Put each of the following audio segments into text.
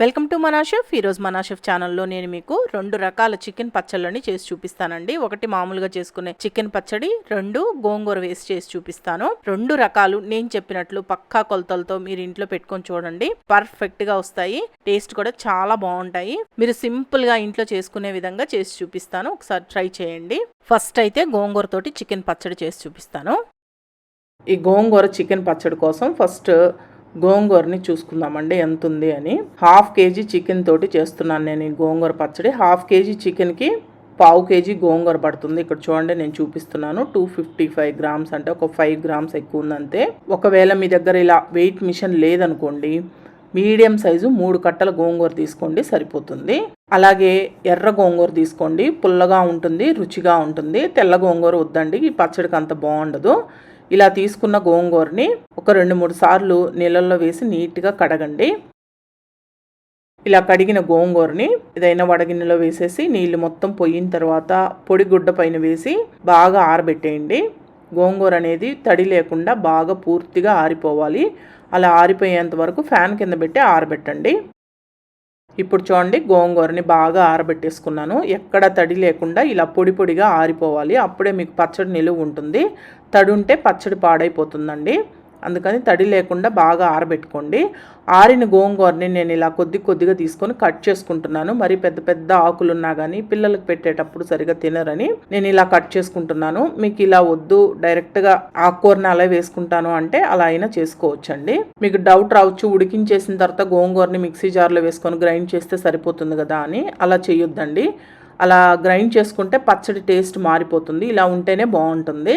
Welcome to మనాషెఫ్ ఈరోజు మనాషెఫ్ ఛానల్లో నేను మీకు రెండు రకాల చికెన్ పచ్చళ్ళని చేసి చూపిస్తానండి. ఒకటి మామూలుగా చేసుకునే చికెన్ పచ్చడి రెండు గోంగూర వేసి చేసి చూపిస్తాను. రెండు రకాలు నేను చెప్పినట్లు పక్కా కొలతలతో మీరు ఇంట్లో పెట్టుకొని చూడండి. పర్ఫెక్ట్గా వస్తాయి. టేస్ట్ కూడా చాలా బాగుంటాయి. మీరు సింపుల్గా ఇంట్లో చేసుకునే విధంగా చేసి చూపిస్తాను. ఒకసారి ట్రై చేయండి. ఫస్ట్ అయితే గోంగూర తోటి చికెన్ పచ్చడి చేసి చూపిస్తాను. ఈ గోంగూర చికెన్ పచ్చడి కోసం ఫస్ట్ గోంగూరని చూసుకుందామండి ఎంత ఉంది అని. హాఫ్ కేజీ చికెన్ తోటి చేస్తున్నాను నేను ఈ గోంగూర పచ్చడి. హాఫ్ కేజీ చికెన్కి పావు కేజీ గోంగూర పడుతుంది. ఇక్కడ చూడండి నేను చూపిస్తున్నాను. టూ ఫిఫ్టీ ఫైవ్ గ్రామ్స్ అంటే ఒక ఫైవ్ గ్రామ్స్ ఎక్కువ ఉందంతే. ఒకవేళ మీ దగ్గర ఇలా వెయిట్ మిషన్ లేదనుకోండి మీడియం సైజు మూడు కట్టల గోంగూర తీసుకోండి సరిపోతుంది. అలాగే ఎర్ర గోంగూర తీసుకోండి. పుల్లగా ఉంటుంది రుచిగా ఉంటుంది. తెల్ల గోంగూర వద్దండి. ఈ పచ్చడికి అంత బాగుండదు. ఇలా తీసుకున్న గోంగూరని ఒక రెండు మూడు సార్లు నీళ్ళల్లో వేసి నీట్గా కడగండి. ఇలా కడిగిన గోంగూరని ఏదైనా వడగిన్నెలో వేసేసి నీళ్ళు మొత్తం పొయ్యిన తర్వాత పొడి గుడ్డ పైన వేసి బాగా ఆరబెట్టేయండి. గోంగూర అనేది తడి లేకుండా బాగా పూర్తిగా ఆరిపోవాలి. అలా ఆరిపోయేంత వరకు ఫ్యాన్ కింద పెట్టి ఆరబెట్టండి. ఇప్పుడు చూడండి గోంగూరని బాగా ఆరబెట్టేసుకున్నాను. ఎక్కడ తడి లేకుండా ఇలా పొడి పొడిగా ఆరిపోవాలి. అప్పుడే మీకు పచ్చడి నిలువ ఉంటుంది. తడి ఉంటే పచ్చడి పాడైపోతుందండి. అందుకని తడి లేకుండా బాగా ఆరబెట్టుకోండి. ఆరిన గోంగూరని నేను ఇలా కొద్ది కొద్దిగా తీసుకొని కట్ చేసుకుంటున్నాను. మరి పెద్ద పెద్ద ఆకులు ఉన్నా కానీ పిల్లలకు పెట్టేటప్పుడు సరిగా తినరని నేను ఇలా కట్ చేసుకుంటున్నాను. మీకు ఇలా వద్దు డైరెక్ట్గా ఆకుకూరని అలా వేసుకుంటాను అంటే అలా అయినా చేసుకోవచ్చండి. మీకు డౌట్ రావచ్చు ఉడికించేసిన తర్వాత గోంగూరని మిక్సీ జార్లో వేసుకొని గ్రైండ్ చేస్తే సరిపోతుంది కదా అని అలా చేయొద్దండి అలా గ్రైండ్ చేసుకుంటే పచ్చడి టేస్ట్ మారిపోతుంది. ఇలా ఉంటేనే బాగుంటుంది.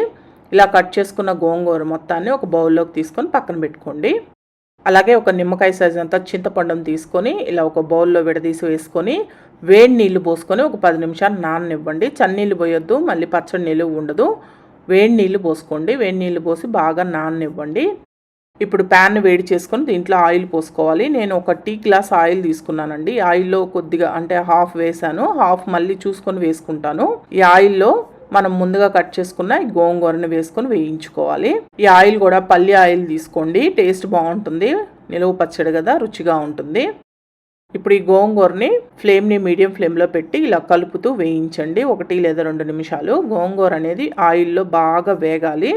ఇలా కట్ చేసుకున్న గోంగూర మొత్తాన్ని ఒక బౌల్లోకి తీసుకొని పక్కన పెట్టుకోండి. అలాగే ఒక నిమ్మకాయ సైజ్ అంతా చింతపండును తీసుకొని ఇలా ఒక బౌల్లో విడదీసి వేసుకొని వేడి నీళ్ళు పోసుకొని ఒక పది నిమిషాలు నాననివ్వండి. చన్నీళ్ళు పోయొద్దు మళ్ళీ పచ్చడి నీళ్ళు ఉండదు. వేడి నీళ్ళు పోసుకోండి. వేడి నీళ్ళు పోసి బాగా నాననివ్వండి. ఇప్పుడు ప్యాన్ వేడి చేసుకొని దీంట్లో ఆయిల్ పోసుకోవాలి. నేను ఒక టీ గ్లాస్ ఆయిల్ తీసుకున్నానండి. ఆయిల్లో కొద్దిగా అంటే హాఫ్ వేసాను. హాఫ్ మళ్ళీ చూసుకొని వేసుకుంటాను. ఈ ఆయిల్లో మనం ముందుగా కట్ చేసుకున్న ఈ గోంగూరని వేసుకొని వేయించుకోవాలి. ఈ ఆయిల్ కూడా పల్లి ఆయిల్ తీసుకోండి. టేస్ట్ బాగుంటుంది. నిలువ పచ్చడి కదా రుచిగా ఉంటుంది. ఇప్పుడు ఈ గోంగూరని ఫ్లేమ్ని మీడియం ఫ్లేమ్లో పెట్టి ఇలా కలుపుతూ వేయించండి. ఒకటి లేదా రెండు నిమిషాలు. గోంగూర అనేది ఆయిల్లో బాగా వేగాలి.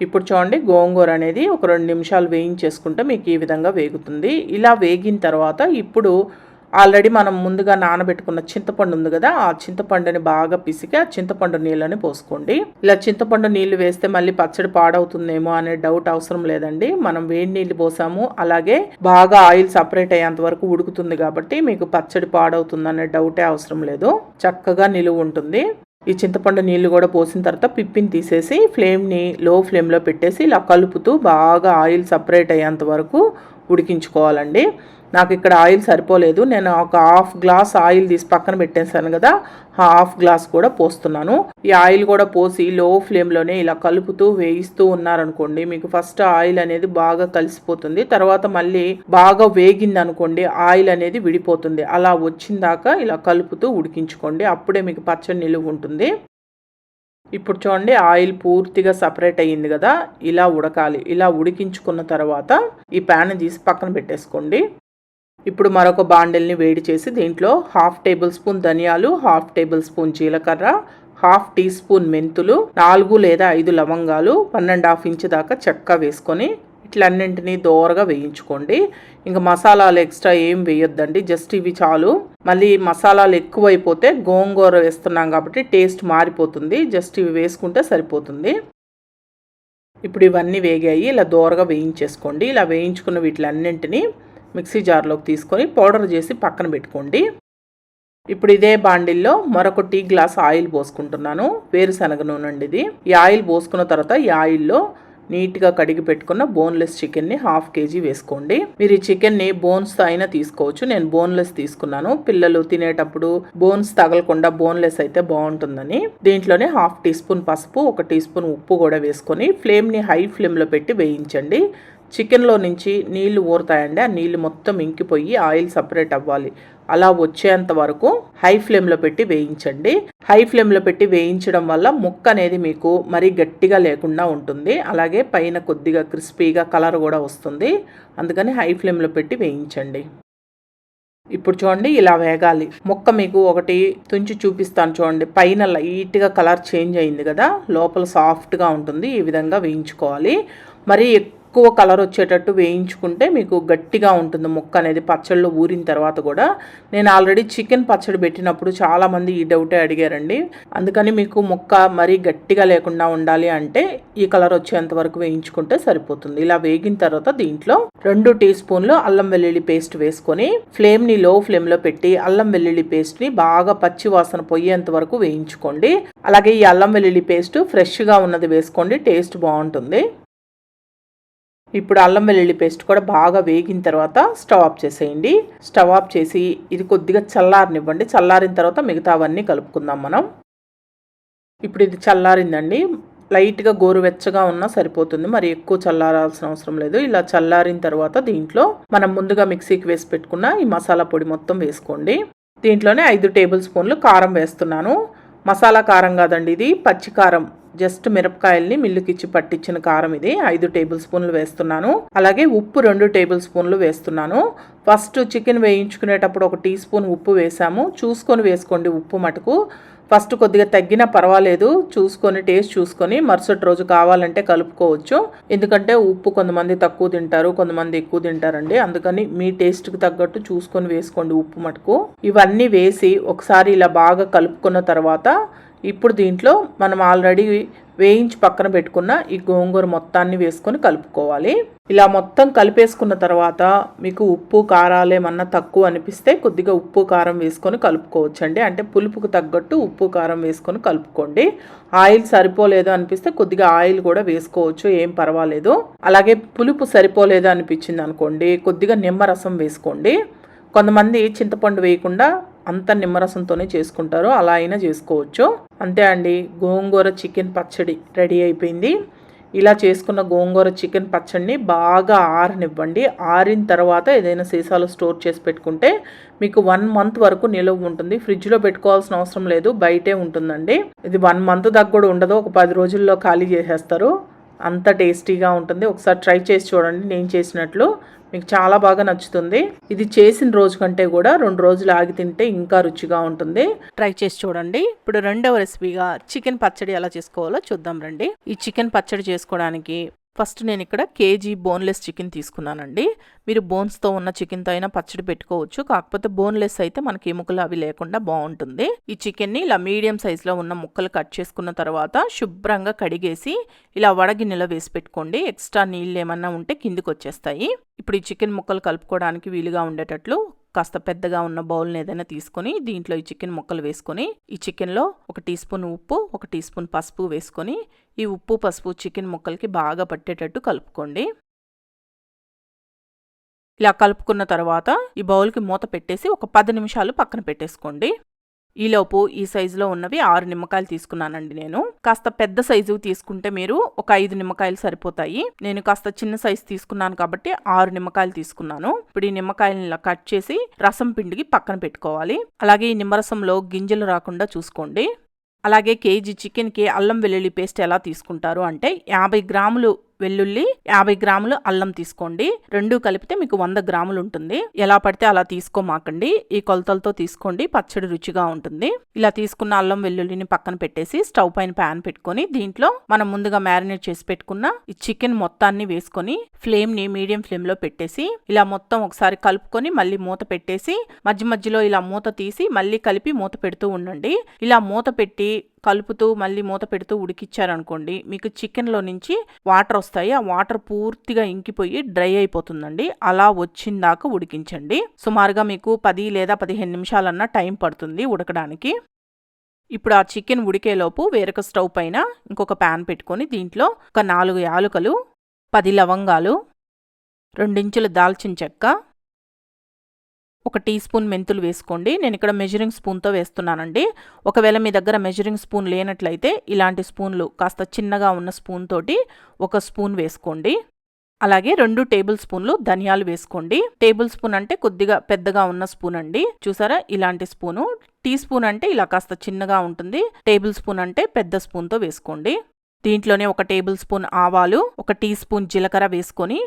ఇప్పుడు చూడండి గోంగూర అనేది ఒక రెండు నిమిషాలు వేయించేసుకుంటే మీకు ఈ విధంగా వేగుతుంది. ఇలా వేగిన తర్వాత ఇప్పుడు ఆల్రెడీ మనం ముందుగా నానబెట్టుకున్న చింతపండు ఉంది కదా ఆ చింతపండుని బాగా పిసికి ఆ చింతపండు నీళ్ళని పోసుకోండి. ఇలా చింతపండు నీళ్ళు వేస్తే మళ్ళీ పచ్చడి పాడవుతుందేమో అనే డౌట్ అవసరం లేదండి. మనం వేడి నీళ్ళు పోసాము అలాగే బాగా ఆయిల్ సపరేట్ అయ్యేంత వరకు ఉడుకుతుంది కాబట్టి మీకు పచ్చడి పాడవుతుందనే డౌటే అవసరం లేదు. చక్కగా నిలువ ఉంటుంది. ఈ చింతపండు నీళ్ళు కూడా పోసిన తర్వాత పిప్పిని తీసేసి ఫ్లేమ్ని లో ఫ్లేమ్లో పెట్టేసి ఇలా కలుపుతూ బాగా ఆయిల్ సపరేట్ అయ్యేంత వరకు ఉడికించుకోవాలండి. నాకు ఇక్కడ ఆయిల్ సరిపోలేదు. నేను ఒక హాఫ్ గ్లాస్ ఆయిల్ తీసి పక్కన పెట్టేశాను కదా హాఫ్ గ్లాస్ కూడా పోస్తున్నాను. ఈ ఆయిల్ కూడా పోసి లో ఫ్లేమ్లోనే ఇలా కలుపుతూ వేయిస్తూ ఉన్నారనుకోండి మీకు ఫస్ట్ ఆయిల్ అనేది బాగా కలిసిపోతుంది. తర్వాత మళ్ళీ బాగా వేగింది అనుకోండి ఆయిల్ అనేది విడిపోతుంది. అలా వచ్చిందాక ఇలా కలుపుతూ ఉడికించుకోండి. అప్పుడే మీకు పచ్చడి నిలువ ఉంటుంది. ఇప్పుడు చూడండి ఆయిల్ పూర్తిగా సపరేట్ అయ్యింది కదా ఇలా ఉడకాలి. ఇలా ఉడికించుకున్న తర్వాత ఈ ప్యాన్ తీసి పక్కన పెట్టేసుకోండి. ఇప్పుడు మరొక బాండిల్ని వేడి చేసి దీంట్లో హాఫ్ టేబుల్ స్పూన్ ధనియాలు హాఫ్ టేబుల్ స్పూన్ జీలకర్ర హాఫ్ టీ స్పూన్ మెంతులు నాలుగు లేదా ఐదు లవంగాలు వన్ అండ్ హాఫ్ ఇంచ్ దాకా చెక్క వేసుకొని ఇట్లన్నింటినీ దోరగా వేయించుకోండి. ఇంకా మసాలాలు ఎక్స్ట్రా ఏం వేయొద్దండి జస్ట్ ఇవి చాలు. మళ్ళీ మసాలాలు ఎక్కువైపోతే గోంగూర వేస్తున్నాం కాబట్టి టేస్ట్ మారిపోతుంది జస్ట్ ఇవి వేసుకుంటే సరిపోతుంది. ఇప్పుడు ఇవన్నీ వేగాయి ఇలా దోరగా వేయించేసుకోండి. ఇలా వేయించుకున్న వీటిలన్నింటినీ మిక్సీ జార్లోకి తీసుకొని పౌడర్ చేసి పక్కన పెట్టుకోండి. ఇప్పుడు ఇదే బాండిల్లో మరొక టీ గ్లాస్ ఆయిల్ పోసుకుంటున్నాను. వేరుశనగ నూనె అండి ఇది. ఈ ఆయిల్ పోసుకున్న తర్వాత ఈ ఆయిల్లో నీట్గా కడిగి పెట్టుకున్న బోన్లెస్ చికెన్ని హాఫ్ కేజీ వేసుకోండి. మీరు ఈ చికెన్ని బోన్స్తో అయినా తీసుకోవచ్చు. నేను బోన్లెస్ తీసుకున్నాను. పిల్లలు తినేటప్పుడు బోన్స్ తగలకుండా బోన్లెస్ అయితే బాగుంటుందని. దీంట్లోనే హాఫ్ టీ స్పూన్ పసుపు ఒక టీ స్పూన్ ఉప్పు కూడా వేసుకొని ఫ్లేమ్ని హై ఫ్లేమ్లో పెట్టి వేయించండి. చికెన్లో నుంచి నీళ్ళు ఊరుతాయండి. ఆ నీళ్ళు మొత్తం ఇంకిపోయి ఆయిల్ సపరేట్ అవ్వాలి. అలా వచ్చేంత వరకు హై ఫ్లేమ్లో పెట్టి వేయించండి. హై ఫ్లేమ్లో పెట్టి వేయించడం వల్ల ముక్క అనేది మీకు మరీ గట్టిగా లేకుండా ఉంటుంది. అలాగే పైన కొద్దిగా క్రిస్పీగా కలర్ కూడా వస్తుంది. అందుకని హై ఫ్లేమ్లో పెట్టి వేయించండి. ఇప్పుడు చూడండి ఇలా వేగాలి. ముక్క మీకు ఒకటి తుంచి చూపిస్తాను చూడండి. పైన లైట్గా కలర్ చేంజ్ అయింది కదా లోపల సాఫ్ట్గా ఉంటుంది. ఈ విధంగా వేయించుకోవాలి. మరి ఎక్కువ కలర్ వచ్చేటట్టు వేయించుకుంటే మీకు గట్టిగా ఉంటుంది ముక్క అనేది పచ్చళ్ళు ఊరిన తర్వాత కూడా. నేను ఆల్రెడీ చికెన్ పచ్చడి పెట్టినప్పుడు చాలామంది ఈ డౌటే అడిగారండి. అందుకని మీకు ముక్క మరీ గట్టిగా లేకుండా ఉండాలి అంటే ఈ కలర్ వచ్చేంత వరకు వేయించుకుంటే సరిపోతుంది. ఇలా వేగిన తర్వాత దీంట్లో రెండు టీ స్పూన్లు అల్లం వెల్లుల్లి పేస్ట్ వేసుకొని ఫ్లేమ్ని లో ఫ్లేమ్లో పెట్టి అల్లం వెల్లుల్లి పేస్ట్ని బాగా పచ్చి వాసన పోయేంత వరకు వేయించుకోండి. అలాగే ఈ అల్లం వెల్లుల్లి పేస్ట్ ఫ్రెష్గా ఉన్నది వేసుకోండి టేస్ట్ బాగుంటుంది. ఇప్పుడు అల్లం వెల్లుల్లి పేస్ట్ కూడా బాగా వేగిన తర్వాత స్టవ్ ఆఫ్ చేసేయండి. స్టవ్ ఆఫ్ చేసి ఇది కొద్దిగా చల్లారనివ్వండి. చల్లారిన తర్వాత మిగతావన్నీ కలుపుకుందాం మనం. ఇప్పుడు ఇది చల్లారిందండి. లైట్గా గోరువెచ్చగా ఉన్నా సరిపోతుంది. మరి ఎక్కువ చల్లారాల్సిన అవసరం లేదు. ఇలా చల్లారిన తర్వాత దీంట్లో మనం ముందుగా మిక్సీకి వేసి పెట్టుకున్న ఈ మసాలా పొడి మొత్తం వేసుకోండి. దీంట్లోనే ఐదు టేబుల్ స్పూన్లు కారం వేస్తున్నాను. మసాలా కారం కాదండి ఇది. పచ్చి కారం జస్ట్ మిరపకాయల్ని మిల్లుకిచ్చి పట్టించిన కారం ఇది. ఐదు టేబుల్ స్పూన్లు వేస్తున్నాను. అలాగే ఉప్పు రెండు టేబుల్ స్పూన్లు వేస్తున్నాను. ఫస్ట్ చికెన్ వేయించుకునేటప్పుడు ఒక టీ స్పూన్ ఉప్పు వేసాము. చూసుకొని వేసుకోండి ఉప్పు మటుకు. ఫస్ట్ కొద్దిగా తగ్గినా పర్వాలేదు. చూసుకొని టేస్ట్ చూసుకొని మరుసటి రోజు కావాలంటే కలుపుకోవచ్చు. ఎందుకంటే ఉప్పు కొంతమంది తక్కువ తింటారు కొంతమంది ఎక్కువ తింటారండి. అందుకని మీ టేస్ట్కి తగ్గట్టు చూసుకొని వేసుకోండి ఉప్పు మటుకు. ఇవన్నీ వేసి ఒకసారి ఇలా బాగా కలుపుకున్న తర్వాత ఇప్పుడు దీంట్లో మనం ఆల్రెడీ వేయించి పక్కన పెట్టుకున్న ఈ గోంగూర మొత్తాన్ని వేసుకొని కలుపుకోవాలి. ఇలా మొత్తం కలిపేసుకున్న తర్వాత మీకు ఉప్పు కారాలు ఏమన్నా తక్కువ అనిపిస్తే కొద్దిగా ఉప్పు కారం వేసుకొని కలుపుకోవచ్చండి. అంటే పులుపుకు తగ్గట్టు ఉప్పు కారం వేసుకొని కలుపుకోండి. ఆయిల్ సరిపోలేదు అనిపిస్తే కొద్దిగా ఆయిల్ కూడా వేసుకోవచ్చు ఏం పర్వాలేదు. అలాగే పులుపు సరిపోలేదు అనిపించింది అనుకోండి కొద్దిగా నిమ్మరసం వేసుకోండి. కొంతమంది చింతపండు వేయకుండా అంత నిమ్మరసంతోనే చేసుకుంటారు అలా అయినా చేసుకోవచ్చు. అంతే అండి గోంగూర చికెన్ పచ్చడి రెడీ అయిపోయింది. ఇలా చేసుకున్న గోంగూర చికెన్ పచ్చడిని బాగా ఆరనివ్వండి. ఆరిన తర్వాత ఏదైనా సీసాలో స్టోర్ చేసి పెట్టుకుంటే మీకు వన్ మంత్ వరకు నిలువ ఉంటుంది. ఫ్రిడ్జ్లో పెట్టుకోవాల్సిన అవసరం లేదు బయటే ఉంటుందండి. ఇది వన్ మంత్ దాకా కూడా ఉండదు ఒక పది రోజుల్లో ఖాళీ చేసేస్తారు. అంత టేస్టీగా ఉంటుంది. ఒకసారి ట్రై చేసి చూడండి నేను చేసినట్లు. మీకు చాలా బాగా నచ్చుతుంది. ఇది చేసిన రోజు కంటే కూడా రెండు రోజులు ఆగి తింటే ఇంకా రుచిగా ఉంటుంది. ట్రై చేసి చూడండి. ఇప్పుడు రెండవ రెసిపీగా చికెన్ పచ్చడి ఎలా చేసుకోవాలో చూద్దాం రండి. ఈ చికెన్ పచ్చడి చేసుకోవడానికి ఫస్ట్ నేను ఇక్కడ కేజీ బోన్లెస్ చికెన్ తీసుకున్నానండి. మీరు బోన్స్తో ఉన్న చికెన్తో అయినా పచ్చడి పెట్టుకోవచ్చు. కాకపోతే బోన్లెస్ అయితే మనకి ఎముకలు అవి లేకుండా బాగుంటుంది. ఈ చికెన్ని ఇలా మీడియం సైజులో ఉన్న ముక్కలు కట్ చేసుకున్న తర్వాత శుభ్రంగా కడిగేసి ఇలా వడగిన్నెలో వేసి పెట్టుకోండి. ఎక్స్ట్రా నీళ్ళు ఏమన్నా ఉంటే కిందికి వచ్చేస్తాయి ఇప్పుడు ఈ చికెన్ ముక్కలు కలుపుకోవడానికి వీలుగా ఉండేటట్లు కాస్త పెద్దగా ఉన్న బౌల్ని ఏదైనా తీసుకొని దీంట్లో ఈ చికెన్ ముక్కలు వేసుకొని ఈ చికెన్లో ఒక టీ స్పూన్ ఉప్పు ఒక టీ స్పూన్ పసుపు వేసుకొని ఈ ఉప్పు పసుపు చికెన్ ముక్కలకి బాగా పట్టేటట్టు కలుపుకోండి. ఇలా కలుపుకున్న తర్వాత ఈ బౌల్కి మూత పెట్టేసి ఒక పది నిమిషాలు పక్కన పెట్టేసుకోండి. ఈలోపు ఈ సైజులో ఉన్నవి ఆరు నిమ్మకాయలు తీసుకున్నానండి నేను. కాస్త పెద్ద సైజు తీసుకుంటే మీరు ఒక ఐదు నిమ్మకాయలు సరిపోతాయి. నేను కాస్త చిన్న సైజు తీసుకున్నాను కాబట్టి ఆరు నిమ్మకాయలు తీసుకున్నాను. ఇప్పుడు ఈ నిమ్మకాయలను ఇలా కట్ చేసి రసం పిండికి పక్కన పెట్టుకోవాలి. అలాగే ఈ నిమ్మరసంలో గింజలు రాకుండా చూసుకోండి. అలాగే కేజీ చికెన్కి అల్లం వెల్లుల్లి పేస్ట్ ఎలా తీసుకుంటారు అంటే యాభై గ్రాములు వెల్లుల్లి యాభై గ్రాములు అల్లం తీసుకోండి. రెండు కలిపితే మీకు వంద గ్రాములు ఉంటుంది. ఎలా పడితే అలా తీసుకోమాకండి. ఈ కొలతలతో తీసుకోండి. పచ్చడి రుచిగా ఉంటుంది. ఇలా తీసుకున్న అల్లం వెల్లుల్లిని పక్కన పెట్టేసి స్టవ్ పైన ప్యాన్ పెట్టుకొని దీంట్లో మనం ముందుగా మ్యారినేట్ చేసి పెట్టుకున్న ఈ చికెన్ మొత్తాన్ని వేసుకొని ఫ్లేమ్ని మీడియం ఫ్లేమ్లో పెట్టేసి ఇలా మొత్తం ఒకసారి కలుపుకొని మళ్ళీ మూత పెట్టేసి మధ్య మధ్యలో ఇలా మూత తీసి మళ్ళీ కలిపి మూత పెడుతూ ఉండండి. ఇలా మూత పెట్టి కలుపుతూ మళ్ళీ మూత పెడుతూ ఉడికిచ్చారనుకోండి మీకు చికెన్లో నుంచి వాటర్ వస్తాయి. ఆ వాటర్ పూర్తిగా ఇంకిపోయి డ్రై అయిపోతుందండి. అలా వచ్చిందాక ఉడికించండి. సుమారుగా మీకు పది లేదా పదిహేను నిమిషాలన్నా టైం పడుతుంది ఉడకడానికి. ఇప్పుడు ఆ చికెన్ ఉడికేలోపు వేరొక స్టవ్ పైన ఇంకొక ప్యాన్ పెట్టుకొని దీంట్లో ఒక నాలుగు యాలుకలు పది లవంగాలు రెండించుల దాల్చిన చెక్క ఒక టీ స్పూన్ మెంతులు వేసుకోండి. నేను ఇక్కడ మెజరింగ్ స్పూన్తో వేస్తున్నానండి. ఒకవేళ మీ దగ్గర మెజరింగ్ స్పూన్ లేనట్లయితే ఇలాంటి స్పూన్లు కాస్త చిన్నగా ఉన్న స్పూన్ తోటి ఒక స్పూన్ వేసుకోండి. అలాగే రెండు టేబుల్ స్పూన్లు ధనియాలు వేసుకోండి. టేబుల్ స్పూన్ అంటే కొద్దిగా పెద్దగా ఉన్న స్పూన్ అండి. చూసారా? ఇలాంటి స్పూను. టీ స్పూన్ అంటే ఇలా కాస్త చిన్నగా ఉంటుంది. టేబుల్ స్పూన్ అంటే పెద్ద స్పూన్తో వేసుకోండి. దీంట్లోనే ఒక టేబుల్ స్పూన్ ఆవాలు ఒక టీ స్పూన్ జీలకర్ర వేసుకొని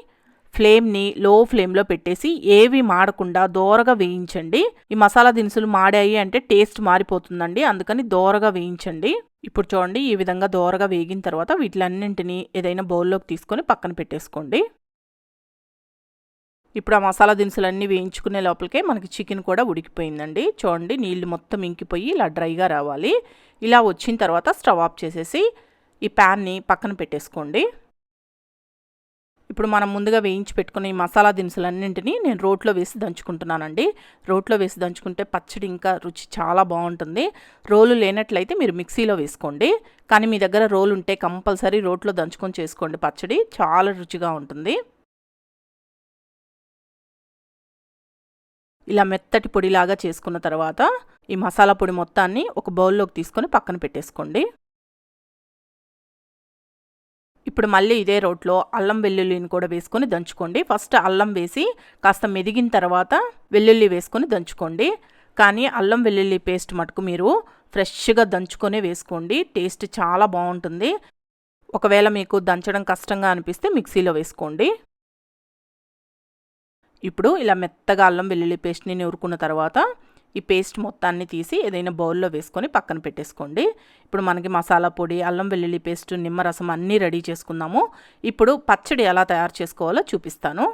ఫ్లేమ్ని లో ఫ్లేమ్లో పెట్టేసి ఏవి మాడకుండా దోరగా వేయించండి. ఈ మసాలా దినుసులు మాడాయి అంటే టేస్ట్ మారిపోతుందండి. అందుకని దోరగా వేయించండి. ఇప్పుడు చూడండి ఈ విధంగా దోరగా వేగిన తర్వాత వీటిలన్నింటినీ ఏదైనా బౌల్లోకి తీసుకొని పక్కన పెట్టేసుకోండి. ఇప్పుడు ఆ మసాలా దినుసులన్నీ వేయించుకునే లోపలికే మనకి చికెన్ కూడా ఉడికిపోయిందండి. చూడండి నీళ్ళు మొత్తం ఇంకిపోయి ఇలా డ్రైగా రావాలి. ఇలా వచ్చిన తర్వాత స్టవ్ ఆఫ్ చేసేసి ఈ ప్యాన్ని పక్కన పెట్టేసుకోండి. ఇప్పుడు మనం ముందుగా వేయించి పెట్టుకున్న ఈ మసాలా దినుసులన్నింటినీ నేను రోట్లో వేసి దంచుకుంటున్నానండి. రోట్లో వేసి దంచుకుంటే పచ్చడి ఇంకా రుచి చాలా బాగుంటుంది. రోలు లేనట్లయితే మీరు మిక్సీలో వేసుకోండి. కానీ మీ దగ్గర రోలు ఉంటే కంపల్సరీ రోట్లో దంచుకొని చేసుకోండి పచ్చడి. చాలా రుచిగా ఉంటుంది. ఇలా మెత్తటి పొడిలాగా చేసుకున్న తర్వాత ఈ మసాలా పొడి మొత్తాన్ని ఒక బౌల్లోకి తీసుకొని పక్కన పెట్టేసుకోండి. ఇప్పుడు మళ్ళీ ఇదే రోట్లో అల్లం వెల్లుల్లిని కూడా వేసుకొని దంచుకోండి. ఫస్ట్ అల్లం వేసి కాస్త మెదిగిన తర్వాత వెల్లుల్లి వేసుకొని దంచుకోండి. కానీ అల్లం వెల్లుల్లి పేస్ట్ మటుకు మీరు ఫ్రెష్గా దంచుకొనే వేసుకోండి. టేస్ట్ చాలా బాగుంటుంది. ఒకవేళ మీకు దంచడం కష్టంగా అనిపిస్తే మిక్సీలో వేసుకోండి. ఇప్పుడు ఇలా మెత్తగా అల్లం వెల్లుల్లి పేస్ట్ని నూరుకున్న తర్వాత ఈ పేస్ట్ మొత్తాన్ని తీసి ఏదైనా బౌల్లో వేసుకొని పక్కన పెట్టేసుకోండి. ఇప్పుడు మనకి మసాలా పొడి అల్లం వెల్లుల్లి పేస్ట్ నిమ్మరసం అన్నీ రెడీ చేసుకుందాము. ఇప్పుడు పచ్చడి ఎలా తయారు చేసుకోవాలో చూపిస్తాను.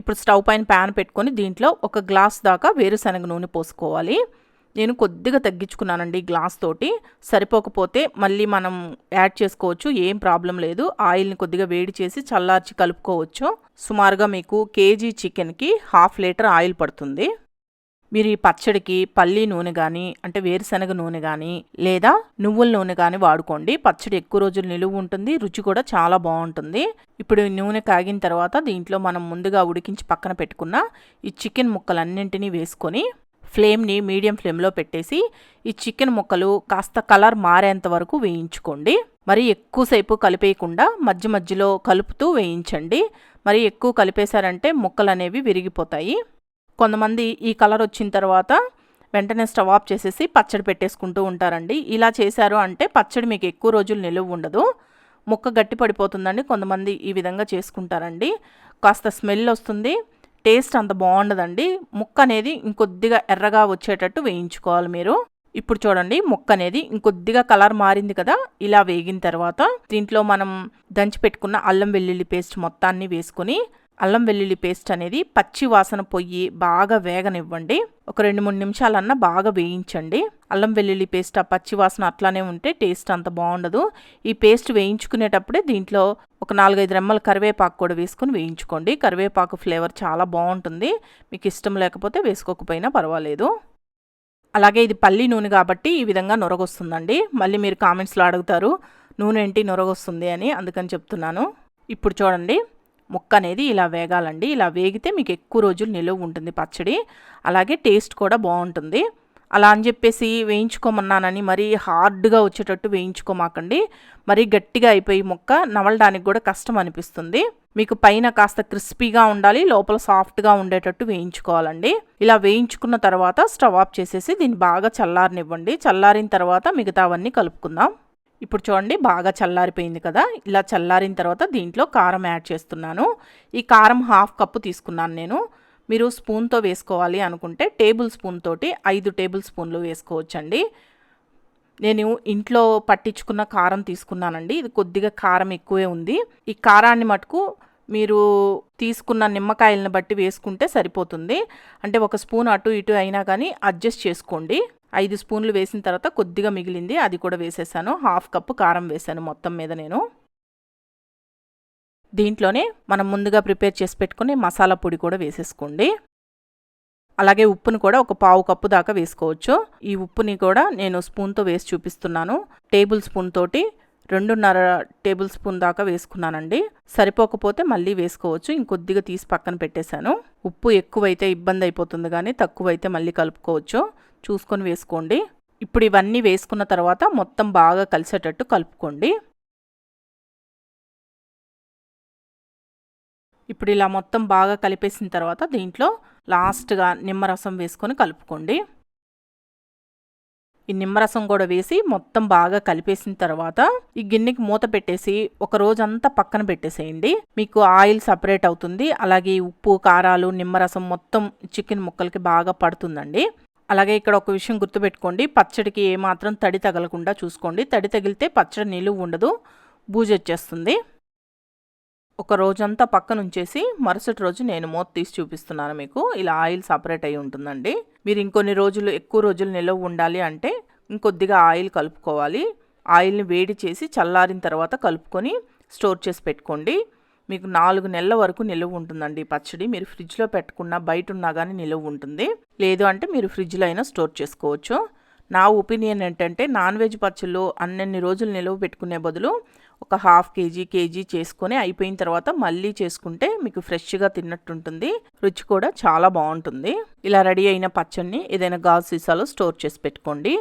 ఇప్పుడు స్టవ్ పైన ప్యాన్ పెట్టుకొని దీంట్లో ఒక గ్లాస్ దాకా వేరుశనగ నూనె పోసుకోవాలి. నేను కొద్దిగా తగ్గించుకున్నానండి గ్లాస్ తోటి. సరిపోకపోతే మళ్ళీ మనం యాడ్ చేసుకోవచ్చు ఏం ప్రాబ్లం లేదు. ఆయిల్ని కొద్దిగా వేడి చేసి చల్లార్చి కలుపుకోవచ్చు. సుమారుగా మీకు కేజీ చికెన్కి హాఫ్ లీటర్ ఆయిల్ పడుతుంది. మీరు ఈ పచ్చడికి పల్లి నూనె కానీ అంటే వేరుశనగ నూనె కానీ లేదా నువ్వుల నూనె కానీ వాడుకోండి. పచ్చడి ఎక్కువ రోజులు నిలువ ఉంటుంది రుచి కూడా చాలా బాగుంటుంది. ఇప్పుడు నూనె కాగిన తర్వాత దీంట్లో మనం ముందుగా ఉడికించి పక్కన పెట్టుకున్న ఈ చికెన్ ముక్కలన్నింటినీ వేసుకొని ఫ్లేమ్ని మీడియం ఫ్లేమ్లో పెట్టేసి ఈ చికెన్ ముక్కలు కాస్త కలర్ మారేంత వరకు వేయించుకోండి. మరి ఎక్కువసేపు కలిపేయకుండా మధ్య మధ్యలో కలుపుతూ వేయించండి. మరి ఎక్కువ కలిపేశారంటే ముక్కలు అనేవి విరిగిపోతాయి. కొంతమంది ఈ కలర్ వచ్చిన తర్వాత వెంటనే స్టవ్ ఆఫ్ చేసేసి పచ్చడి పెట్టేసుకుంటూ ఉంటారండి. ఇలా చేశారు అంటే పచ్చడి మీకు ఎక్కువ రోజులు నిలువ ఉండదు. ముక్క గట్టి పడిపోతుందండి కొంతమంది ఈ విధంగా చేసుకుంటారండి. కాస్త స్మెల్ వస్తుంది. టేస్ట్ అంత బాగుండదండి. ముక్క అనేది ఇంకొద్దిగా ఎర్రగా వచ్చేటట్టు వేయించుకోవాలి మీరు. ఇప్పుడు చూడండి ముక్క అనేది ఇంకొద్దిగా కలర్ మారింది కదా ఇలా వేగిన తర్వాత దీంట్లో మనం దంచి పెట్టుకున్న అల్లం వెల్లుల్లి పేస్ట్ మొత్తాన్ని వేసుకొని అల్లం వెల్లుల్లి పేస్ట్ అనేది పచ్చి వాసన పొయ్యి బాగా వేగనివ్వండి. ఒక రెండు మూడు నిమిషాలన్నా బాగా వేయించండి. అల్లం వెల్లుల్లి పేస్ట్ ఆ పచ్చి వాసన అట్లానే ఉంటే టేస్ట్ అంత బాగుండదు. ఈ పేస్ట్ వేయించుకునేటప్పుడే దీంట్లో ఒక నాలుగైదు రెమ్మల కరివేపాకు కూడా వేసుకొని వేయించుకోండి. కరివేపాకు ఫ్లేవర్ చాలా బాగుంటుంది. మీకు ఇష్టం లేకపోతే వేసుకోకపోయినా పర్వాలేదు. అలాగే ఇది పల్లి నూనె కాబట్టి ఈ విధంగా నొరగొస్తుందండి. మళ్ళీ మీరు కామెంట్స్లో అడుగుతారు నూనె ఏంటి నొరగొస్తుంది అని అందుకని చెప్తున్నాను. ఇప్పుడు చూడండి ముక్క అనేది ఇలా వేగాలండి. ఇలా వేగితే మీకు ఎక్కువ రోజులు నిలువ ఉంటుంది పచ్చడి. అలాగే టేస్ట్ కూడా బాగుంటుంది. అలా అని చెప్పేసి వేయించుకోమన్నానని మరీ హార్డ్గా వచ్చేటట్టు వేయించుకోమాకండి. మరీ గట్టిగా అయిపోయి మొక్క నవలడానికి కూడా కష్టం అనిపిస్తుంది. మీకు పైన కాస్త క్రిస్పీగా ఉండాలి లోపల సాఫ్ట్గా ఉండేటట్టు వేయించుకోవాలండి. ఇలా వేయించుకున్న తర్వాత స్టవ్ ఆఫ్ చేసేసి దీన్ని బాగా చల్లారనివ్వండి. చల్లారిన తర్వాత మిగతావన్నీ కలుపుకుందాం. ఇప్పుడు చూడండి బాగా చల్లారిపోయింది కదా. ఇలా చల్లారిన తర్వాత దీంట్లో కారం యాడ్ చేస్తున్నాను. ఈ కారం హాఫ్ కప్పు తీసుకున్నాను నేను. మీరు స్పూన్తో వేసుకోవాలి అనుకుంటే టేబుల్ స్పూన్ తోటి ఐదు టేబుల్ స్పూన్లు వేసుకోవచ్చండి. నేను ఇంట్లో పట్టించుకున్న కారం తీసుకున్నానండి. ఇది కొద్దిగా కారం ఎక్కువే ఉంది. ఈ కారాన్ని మటుకు మీరు తీసుకున్న నిమ్మకాయలను బట్టి వేసుకుంటే సరిపోతుంది. అంటే ఒక స్పూన్ అటు ఇటు అయినా కానీ అడ్జస్ట్ చేసుకోండి. ఐదు స్పూన్లు వేసిన తర్వాత కొద్దిగా మిగిలింది అది కూడా వేసేసాను. హాఫ్ కప్పు కారం వేసాను మొత్తం మీద నేను. దీంట్లోనే మనం ముందుగా ప్రిపేర్ చేసి పెట్టుకుని మసాలా పొడి కూడా వేసేసుకోండి. అలాగే ఉప్పుని కూడా ఒక పావు కప్పు దాకా వేసుకోవచ్చు. ఈ ఉప్పుని కూడా నేను స్పూన్తో వేసి చూపిస్తున్నాను. టేబుల్ స్పూన్ తోటి రెండున్నర టేబుల్ స్పూన్ దాకా వేసుకున్నానండి. సరిపోకపోతే మళ్ళీ వేసుకోవచ్చు. ఇంకొద్దిగా తీసి పక్కన పెట్టేశాను. ఉప్పు ఎక్కువైతే ఇబ్బంది అయిపోతుంది కానీ తక్కువైతే మళ్ళీ కలుపుకోవచ్చు. చూసుకొని వేసుకోండి. ఇప్పుడు ఇవన్నీ వేసుకున్న తర్వాత మొత్తం బాగా కలిసేటట్టు కలుపుకోండి. ఇప్పుడు ఇలా మొత్తం బాగా కలిపేసిన తర్వాత దీంట్లో లాస్ట్గా నిమ్మరసం వేసుకొని కలుపుకోండి. ఈ నిమ్మరసం కూడా వేసి మొత్తం బాగా కలిపేసిన తర్వాత ఈ గిన్నెకి మూత పెట్టేసి ఒక రోజంతా పక్కన పెట్టేసేయండి. మీకు ఆయిల్ సపరేట్ అవుతుంది. అలాగే ఉప్పు కారాలు నిమ్మరసం మొత్తం చికెన్ ముక్కలకి బాగా పడుతుందండి. అలాగే ఇక్కడ ఒక విషయం గుర్తుపెట్టుకోండి. పచ్చడికి ఏమాత్రం తడి తగలకుండా చూసుకోండి. తడి తగిలితే పచ్చడి నిలువ ఉండదు. బూజొచ్చేస్తుంది ఒక రోజంతా పక్కన ఉంచేసి మరుసటి రోజు నేను మూత తీసి చూపిస్తున్నాను మీకు. ఇలా ఆయిల్ సపరేట్ అయి ఉంటుందండి. మీరు ఇంకొన్ని రోజులు ఎక్కువ రోజులు నిలవ ఉండాలి అంటే ఇంకొద్దిగా ఆయిల్ కలుపుకోవాలి. ఆయిల్ని వేడి చేసి చల్లారిన తర్వాత కలుపుకొని స్టోర్ చేసి పెట్టుకోండి. మీకు నాలుగు నెలల వరకు నిలువ ఉంటుందండి ఈ పచ్చడి. మీరు ఫ్రిడ్జ్లో పెట్టుకున్నా బయట ఉన్నా కానీ నిలువ ఉంటుంది. లేదు అంటే మీరు ఫ్రిడ్జ్లో అయినా స్టోర్ చేసుకోవచ్చు. నా ఒపీనియన్ ఏంటంటే నాన్ వెజ్ పచ్చళ్ళు అన్నన్ని రోజులు నిలువ పెట్టుకునే బదులు ఒక హాఫ్ కేజీ కేజీ చేసుకొని అయిపోయిన తర్వాత మళ్ళీ చేసుకుంటే మీకు ఫ్రెష్గా తిన్నట్టుంటుంది. రుచి కూడా చాలా బాగుంటుంది. ఇలా రెడీ అయిన పచ్చడిని ఏదైనా గాజు సీసాలో స్టోర్ చేసి పెట్టుకోండి.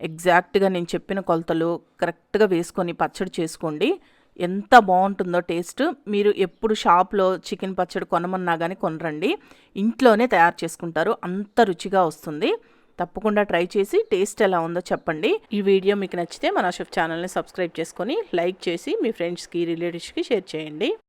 ఎగ్జాక్ట్గా నేను చెప్పిన కొలతలు కరెక్ట్గా వేసుకొని పచ్చడి చేసుకోండి. ఎంత బాగుంటుందో టేస్ట్. మీరు ఎప్పుడు షాప్లో చికెన్ పచ్చడి కొనమన్నా కానీ కొనరండి. ఇంట్లోనే తయారు చేసుకుంటారు. అంత రుచిగా వస్తుంది. తప్పకుండా ట్రై చేసి టేస్ట్ ఎలా ఉందో చెప్పండి. ఈ వీడియో మీకు నచ్చితే మన షెఫ్ ఛానల్ని సబ్స్క్రైబ్ చేసుకొని లైక్ చేసి మీ ఫ్రెండ్స్కి రిలేటివ్స్కి షేర్ చేయండి.